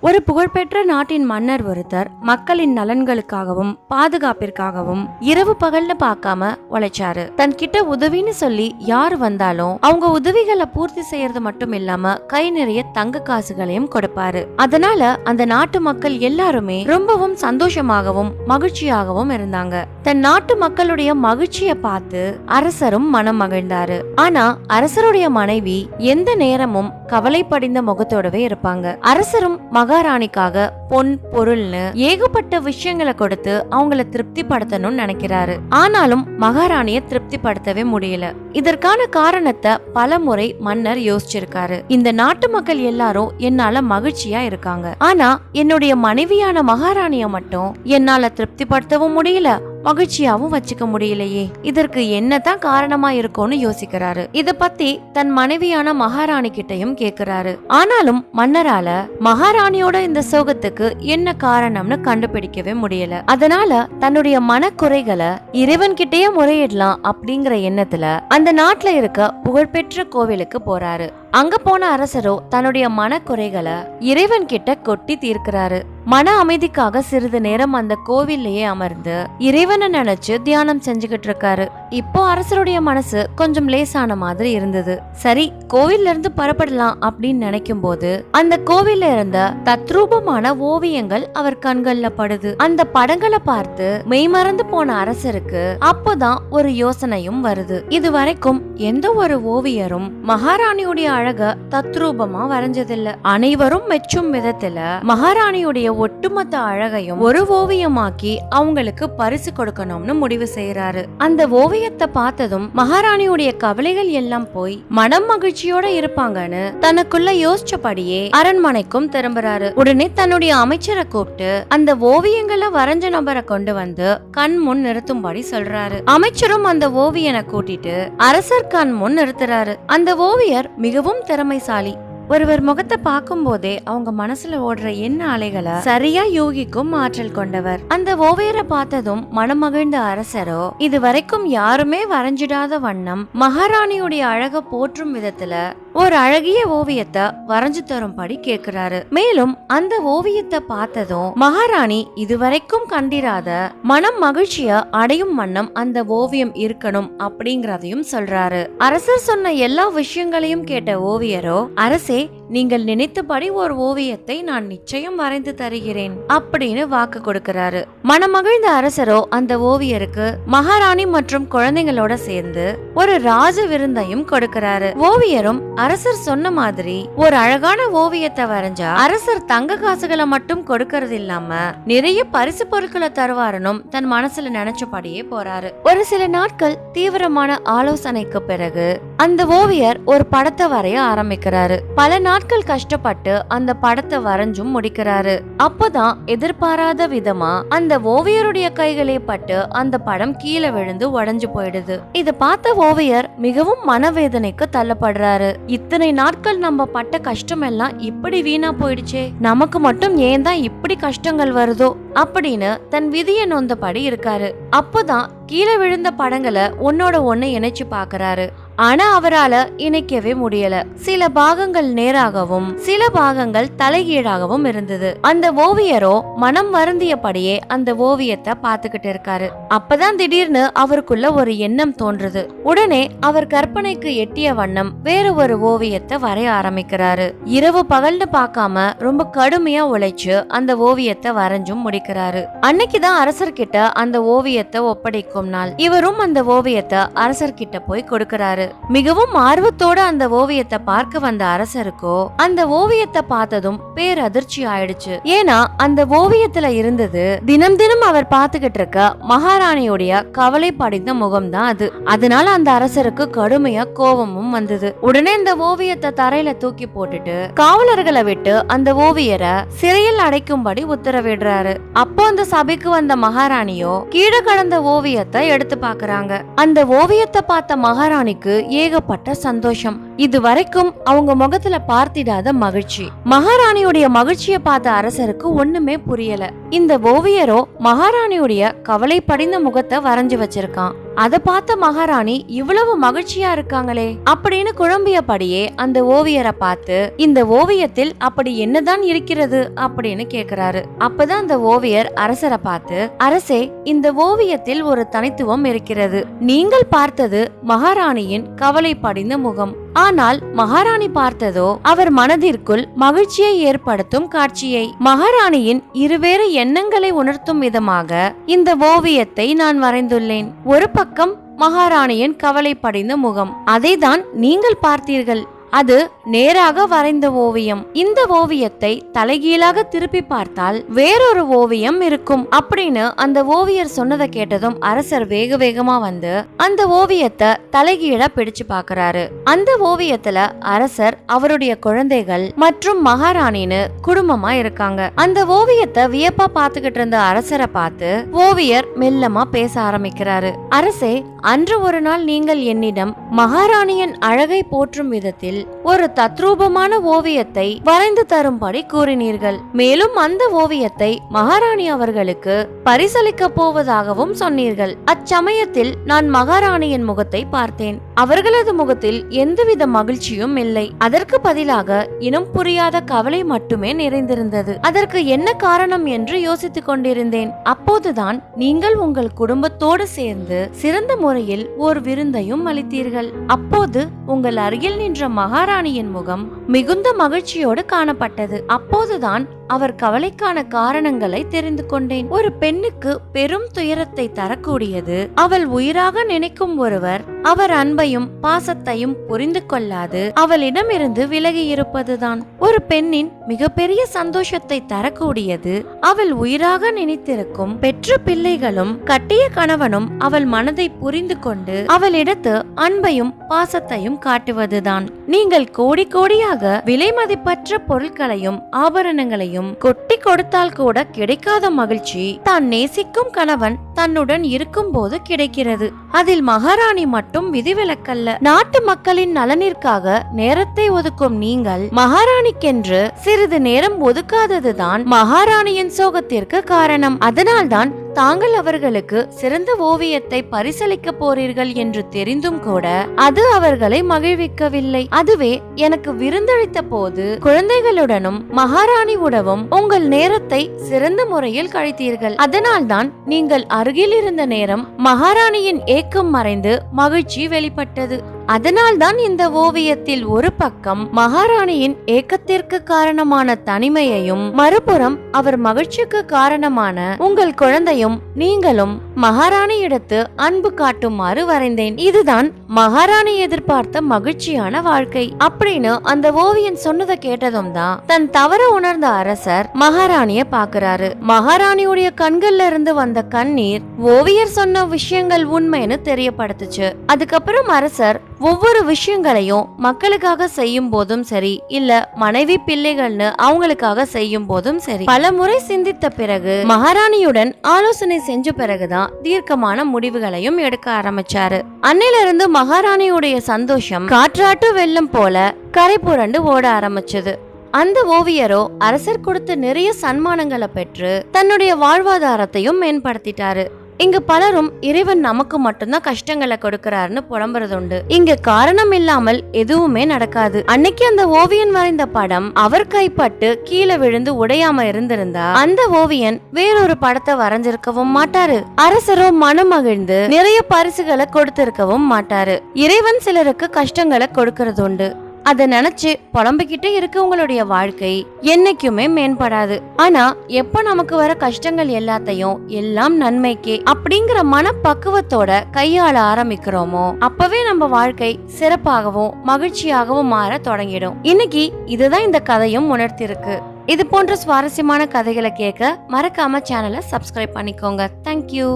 ஒரு புகழ்பெற்ற நாட்டின் மன்னர் ஒருத்தர் மக்களின் நலன்களுக்காகவும் பாதுகாப்பிற்காகவும் இரவு பகல்னு பார்க்காம உழைச்சாரு. தன் கிட்ட உதவின்னு சொல்லி யார் வந்தாலும் அவங்க உதவிகளை பூர்த்தி செய்யறது மட்டும் இல்லாம கை நிறைய தங்க காசுகளையும் கொடுப்பாரு. அதனால அந்த நாட்டு மக்கள் எல்லாருமே ரொம்பவும் சந்தோஷமாகவும் மகிழ்ச்சியாகவும் இருந்தாங்க. தன் நாட்டு மக்களுடைய மகிழ்ச்சியை பார்த்து அரசரும் மனம் மகிழ்ந்தாரு. ஆனா அரசருடைய மனைவி எந்த நேரமும் கவலைப்படிந்த முகத்தோடவே இருப்பாங்க. அரசரும் மகாராணிக்காக பொன் பொருள்னு ஏகப்பட்ட விஷயங்களை கொடுத்து அவங்கள திருப்திப்படுத்தணும்னு நினைக்கிறாரு. ஆனாலும் மகாராணிய திருப்திப்படுத்தவே முடியல. இதற்கான காரணத்தை பல முறை மன்னர் யோசிச்சிருக்காரு. இந்த நாட்டு மக்கள் எல்லாரும் என்னால மகிழ்ச்சியா இருக்காங்க. ஆனா என்னுடைய மனைவியான மகாராணிய மட்டும் என்னால திருப்திப்படுத்தவும் முடியல. மகிழ்ச்சியாவும் வச்சுக்க முடியலையே. இதற்கு என்னதான் காரணமா இருக்கும்னு யோசிக்கிறாரு. இத பத்தி தன் மனைவியான மகாராணி கிட்டையும் கேக்குறாரு. ஆனாலும் மன்னரால மகாராணியோட இந்த சோகத்துக்கு என்ன காரணம்னு கண்டுபிடிக்கவே முடியல. அதனால தன்னுடைய மனக்குறைகளை இறைவன் கிட்டேயே முறையிடலாம் அப்படிங்கிற எண்ணத்துல அந்த நாட்டுல இருக்க புகழ்பெற்ற கோவிலுக்கு போறாரு. அங்க போன அரசரோ தன்னுடைய மனக்குறைகளை இறைவன் கிட்ட கொட்டி தீர்க்கிறாரு. மன அமைதிக்காக சிறிது நேரம் அந்த கோவில்லையே அமர்ந்து இறைவனை நினைச்சு தியானம் செஞ்சுக்கிட்டு இருக்காரு. இப்போ அரசருடைய மனசு கொஞ்சம் லேசான மாதிரி இருந்தது. சரி கோவில்ல இருந்து புறப்படலாம் அப்படின்னு நினைக்கும் போது அந்த கோவில்ல இருந்த தத்ரூபமான ஓவியங்கள் அவர் கண்கள்ல படுது. அந்த படங்களை பார்த்து மெய்மறந்து போன அரசருக்கு அப்போதான் ஒரு யோசனையும் வருது. இது வரைக்கும் எந்த ஒரு ஓவியரும் மகாராணியுடைய அழக தத்ரூபமா வரைஞ்சதில்ல. அனைவரும் மெச்சும் விதத்துல மகாராணியுடைய ஒட்டுமொத்த அழகையும் ஒரு ஓவியமாக்கி அவங்களுக்கு பரிசு கொடுக்கணும்னு முடிவு செய்யறாரு அந்த ஓவியத்தை பார்த்ததும் மகாராணியுடைய கவலைகள் எல்லாம் போய் மனம் மகிழ்ச்சியோட இருப்பாங்கன்னு தனக்குள்ள யோசிச்சபடியே அரண்மனைக்கும் திரும்புறாரு. உடனே தன்னுடைய அமைச்சரை கூப்பிட்டு அந்த ஓவியங்களை வரைஞ்ச நபரை கொண்டு வந்து கண் முன் நிறுத்தும்படி சொல்றாரு. அமைச்சரும் அந்த ஓவியனை கூட்டிட்டு அரசர் கண் முன் நிறுத்துறாரு. அந்த ஓவியர் மிகவும் திறமைசாலி. ஒருவர் முகத்தை பார்க்கும் போதே அவங்க மனசுல ஓடுற எண்ண அலைகளை சரியா யூகிக்கும் ஆற்றல் கொண்டவர். அந்த ஓவியரை பார்த்ததும் மனமகிழ்ந்த அரசரோ இது வரைக்கும் யாருமே வரைஞ்சிடாத வண்ணம் மகாராணியுடைய அழக போற்றும் விதத்துல ஒரு அழகிய ஓவியத்தை வரைஞ்சு தரும்படி கேக்குறாரு. மேலும் அந்த ஓவியத்தை பார்த்ததும் மகாராணி இதுவரைக்கும் கண்டிராத மனம் மகிழ்ச்சிய அடையும் வண்ணம் அந்த ஓவியம் இருக்கணும் அப்படிங்கறதையும் சொல்றாரு. அரசர் சொன்ன எல்லா விஷயங்களையும் கேட்ட ஓவியரோ அரசே நீங்கள் நினைத்தபடி ஒரு ஓவியத்தை நான் நிச்சயம் வரைந்து தருகிறேன் அப்படின்னு வாக்கு கொடுக்கிறாரு. மனமகிழ்ந்த அரசரோ அந்த ஓவியருக்கு மகாராணி மற்றும் குழந்தைங்களோட சேர்ந்து ஒரு ராஜ விருந்தையும் கொடுக்கிறாரு. ஓவியரும் அரசர் சொன்ன மாதிரி ஒரு அழகான ஓவியத்தை வரைஞ்சா அரசர் தங்க காசுகளை மட்டும் கொடுக்கறது இல்லாம நிறைய பரிசு பொருட்களை தருவாருனும் தன் மனசுல நினைச்சபடியே போறாரு. ஒரு சில நாட்கள் தீவிரமான ஆலோசனைக்கு பிறகு அந்த ஓவியர் ஒரு படத்தை வரைய ஆரம்பிக்கிறாரு. பல நாள் நாட்கள் கஷ்டப்பட்டு அந்த படத்தை வரைஞ்சும் முடிக்கிறாரு. அப்பதான் எதிர்பாராத விதமா அந்த ஓவியருடைய கைகளே பட்டு அந்த படம் கீழே விழுந்து உடைஞ்சு போயிடுது. இத பார்த்த ஓவியர் மிகவும் மனவேதனைக்கு தள்ளப்படுறாரு. இத்தனை நாட்கள் நம்ம பட்ட கஷ்டம் எல்லாம் இப்படி வீணா போயிடுச்சே. நமக்கு மட்டும் ஏன் தான் இப்படி கஷ்டங்கள் வருதோ? அப்படின்னு தன் விதியை நொந்தபடி இருக்காரு. அப்போதான் கீழே விழுந்த படங்களை ஒன்னோட ஒன்னு இணைச்சு பாக்குறாரு ஆனா அவரால இணைக்கவே முடியல. சில பாகங்கள் நேராகவும் சில பாகங்கள் தலைகீழாகவும் இருந்தது. அந்த ஓவியரோ மனம் வருந்தியபடியே அந்த ஓவியத்தை பார்த்துக்கிட்டு இருக்காரு. அப்பதான் திடீர்னு அவருக்குள்ள ஒரு எண்ணம் தோன்றுது. உடனே அவர் கற்பனைக்கு எட்டிய வண்ணம் வேற ஒரு ஓவியத்தை வரைய ஆரம்பிக்கிறாரு. இரவு பகல்னு பார்க்காம ரொம்ப கடுமையா உழைச்சு அந்த ஓவியத்தை வரைஞ்சும் முடிக்கிறாரு. அன்னைக்குதான் அரசர்கிட்ட அந்த ஓவியத்தை ஒப்படைக்கும் நாள். இவரும் அந்த ஓவியத்தை அரசர்கிட்ட போய் கொடுக்கிறாரு. மிகவும் ஆர்வத்தோட அந்த ஓவியத்தை பார்க்க வந்த அரசருக்கோ அந்த ஓவியத்தை பார்த்ததும் பேரதிர்ச்சி ஆயிடுச்சு. ஏன்னா அந்த ஓவியத்துல இருந்தது தினம் தினம் அவர் பாத்துக்கிட்டு இருக்க மகாராணியுடைய கவலை படிந்த முகம்தான் அது. அதனால அந்த அரசருக்கு கடுமையா கோபமும் வந்தது. உடனே அந்த ஓவியத்தை தரையில தூக்கி போட்டுட்டு காவலர்களை விட்டு அந்த ஓவியரை சிறையில் அடைக்கும்படி உத்தரவிடுறாரு. அப்போ அந்த சபைக்கு வந்த மகாராணியோ கீழே கடந்த ஓவியத்தை எடுத்து பாக்குறாங்க அந்த ஓவியத்தை பார்த்த மகாராணிக்கு ஏகப்பட்ட சந்தோஷம். இது வரைக்கும் அவங்க முகத்துல பார்த்திடாத மகிழ்ச்சி. மகாராணியுடைய மகிழ்ச்சியை பார்த்த அரசருக்கு ஒண்ணுமே புரியல. இந்த ஓவியரோ மகாராணியுடைய கவலை படிந்த முகத்தை வரைஞ்சு வச்சிருக்கான். அதை பார்த்த மகாராணி இவ்வளவு மகிழ்ச்சியா இருக்காங்களே. அப்படின்னு குழம்பியபடியே அந்த ஓவியரை பார்த்து இந்த ஓவியத்தில் அப்படி என்னதான் இருக்கிறது? அப்படின்னு கேக்குறாரு. அப்பதான் அந்த ஓவியர் அரசரை பார்த்து அரசே இந்த ஓவியத்தில் ஒரு தனித்துவம் இருக்கிறது. நீங்கள் பார்த்தது மகாராணியின் கவலை படிந்த முகம். ஆனால் மகாராணி பார்த்ததோ அவர் மனதிற்குள் மகிழ்ச்சியை ஏற்படுத்தும் காட்சியை. மகாராணியின் இருவேறு எண்ணங்களை உணர்த்தும் விதமாக இந்த ஓவியத்தை நான் வரைந்துள்ளேன். ஒரு பக்கம் மகாராணியின் கவலை படிந்த முகம். அதைதான் நீங்கள் பார்த்தீர்கள். அது நேராக வரைந்த ஓவியம். இந்த ஓவியத்தை தலைகீழாக திருப்பி பார்த்தால் வேறொரு ஓவியம் இருக்கும். அப்படின்னு அந்த ஓவியர் சொன்னதை கேட்டதும் அரசர் வேக வேகமா வந்து அந்த ஓவியத்தை தலைகீழா பிடிச்சு பார்க்கறாரு. அந்த ஓவியத்துல அரசர் அவருடைய குழந்தைகள் மற்றும் மகாராணின்னு குடும்பமா இருக்காங்க. அந்த ஓவியத்தை வியப்பா பார்த்துக்கிட்டு இருந்த அரசரை பார்த்து ஓவியர் மெல்லமா பேச ஆரம்பிக்கிறாரு. அரசே அன்று ஒரு நாள் நீங்கள் என்னிடம் மகாராணியின் அழகை போற்றும் விதத்தில் ஒரு தத்ரூபமான ஓவியத்தை வரைந்து தரும்படி கூறினீர்கள். மேலும் அந்த ஓவியத்தை மகாராணி அவர்களுக்கு பரிசளிக்க போவதாகவும் சொன்னீர்கள். அச்சமயத்தில் நான் மகாராணியின் முகத்தை பார்த்தேன். அவர்களது முகத்தில் எந்தவித மகிழ்ச்சியும் இல்லை. அதற்கு பதிலாக இனம் புரியாத கவலை மட்டுமே நிறைந்திருந்தது. அதற்கு என்ன காரணம் என்று யோசித்துக் கொண்டிருந்தேன். அப்போதுதான் நீங்கள் உங்கள் குடும்பத்தோடு சேர்ந்து சிறந்த முறையில் ஓர் விருந்தையும் அளித்தீர்கள். அப்போது உங்கள் அருகில் நின்ற மகாராணியின் முகம் மிகுந்த மகிழ்ச்சியோடு காணப்பட்டது. அப்போதுதான் அவர் கவலைக்கான காரணங்களை தெரிந்து கொண்டேன். ஒரு பெண்ணுக்கு பெரும் துயரத்தை தரக்கூடியது. அவள் உயிராக நினைக்கும் ஒருவர் அவர் அன்பையும் பாசத்தையும் புரிந்து கொள்ளாது. அவளிடமிருந்து விலகி இருப்பதுதான். ஒரு பெண்ணின் மிகப்பெரிய சந்தோஷத்தை தரக்கூடியது. அவள் உயிராக நினைத்திருக்கும் பெற்ற பிள்ளைகளும் கட்டிய கணவனும் அவள் மனதை புரிந்து கொண்டு அவளிடத்து அன்பையும் பாசத்தையும் காட்டுவதுதான். நீங்கள் கோடி கோடியாக விலை மதிப்பற்ற பொருட்களையும் ஆபரணங்களையும் கொட்டி கொடுத்தால் கூட கிடைக்காத மகிழ்ச்சி. தான் நேசிக்கும் கணவன் தன்னுடன் இருக்கும் போது கிடைக்கிறது. அதில் மகாராணி மட்டும் விதிவிலக்கல்ல. நாட்டு மக்களின் நலனிற்காக நேரத்தை ஒதுக்கும் நீங்கள் மகாராணிக்கென்று சிறிது நேரம் ஒதுக்காததுதான் மகாராணியின் சோகத்திற்கு காரணம். அதனால்தான் தாங்கள் அவர்களுக்கு சிறந்த ஓவியத்தை பரிசளிக்க போறீர்கள் என்று தெரிந்தும் கூட அது அவர்களை மகிழ்விக்கவில்லை. அதுவே எனக்கு விருந்தளித்த போது குழந்தைகளுடனும் மகாராணி உடவும் உங்கள் நேரத்தை சிறந்த முறையில் கழித்தீர்கள். அதனால்தான் நீங்கள் அருகில் இருந்த நேரம் மகாராணியின் ஏக்கம் மறைந்து மகிழ்ச்சி வெளிப்பட்டது. அதனால்தான் இந்த ஓவியத்தில் ஒரு பக்கம் மகாராணியின் ஏக்கத்திற்கு காரணமான தனிமையையும் மறுபுறம் அவர் மகிழ்ச்சிக்கு காரணமான உங்கள் குழந்தையும் நீங்களும் மகாராணியிடத்து அன்பு காட்டுமாறு வரைந்தேன். இதுதான் மகாராணி எதிர்பார்த்த மகிழ்ச்சியான வாழ்க்கை. அப்படின்னு அந்த ஓவியன் சொன்னதை கேட்டதும் தான் தன் தவற உணர்ந்த அரசர் மகாராணிய பாக்குறாரு மகாராணியுடைய கண்கள்ல இருந்து வந்த கண்ணீர் ஓவியர் சொன்ன விஷயங்கள் உண்மைன்னு தெரியப்படுத்துச்சு. அதுக்கப்புறம் அரசர் ஒவ்வொரு விஷயங்களையும் மக்களுக்காக செய்யும் போதும் சரி இல்ல மனைவி பிள்ளைகள்னு அவங்களுக்காக செய்யும் போதும் சரி. பல முறை சிந்தித்த பிறகு மகாராணியுடன் ஆலோசனை செஞ்ச பிறகுதான் தீர்க்கமான முடிவுகளையும் எடுக்க ஆரம்பிச்சாரு. அன்னிலிருந்து மகாராணியுடைய சந்தோஷம் காற்றாட்டு வெள்ளம் போல கரை புரண்டு ஓட ஆரம்பிச்சது. அந்த ஓவியரோ அரசர் கொடுத்த நிறைய சன்மானங்களை பெற்று தன்னுடைய வாழ்வாதாரத்தையும் மேம்படுத்திட்டாரு. இங்க பலரும் இறைவன் நமக்கு மட்டும்தான் கஷ்டங்களை கொடுக்கிறாருன்னு புலம்புறது உண்டு இங்க காரணம் இல்லாமல் எதுவுமே நடக்காது. அன்னைக்கு அந்த ஓவியன் வரைந்த படம் அவர் கைப்பட்டு கீழே விழுந்து உடையாம இருந்திருந்தா அந்த ஓவியன் வேறொரு படத்தை வரைஞ்சிருக்கவும் மாட்டாரு. அரசரோ மனம் மகிழ்ந்து நிறைய பரிசுகளை கொடுத்திருக்கவும் மாட்டாரு. இறைவன் சிலருக்கு கஷ்டங்களை கொடுக்கறது உண்டு அதை நினைச்சு புலம்பிக்கிட்டே இருக்கு உங்களுடைய வாழ்க்கை. என்னைக்குமே மேம்படாது. ஆனா எப்ப நமக்கு வர கஷ்டங்கள் எல்லாத்தையும் எல்லாம் நன்மைக்கே அப்படிங்கிற மனப்பக்குவத்தோட கையாள ஆரம்பிக்கிறோமோ அப்பவே நம்ம வாழ்க்கை சிறப்பாகவும் மகிழ்ச்சியாகவும் மாற தொடங்கிடும். இன்னைக்கு இதுதான் இந்த கதையும் உணர்த்திருக்கு. இது போன்ற சுவாரஸ்யமான கதைகளை கேட்க மறக்காம சேனலை சப்ஸ்கிரைப் பண்ணிக்கோங்க. தேங்க்யூ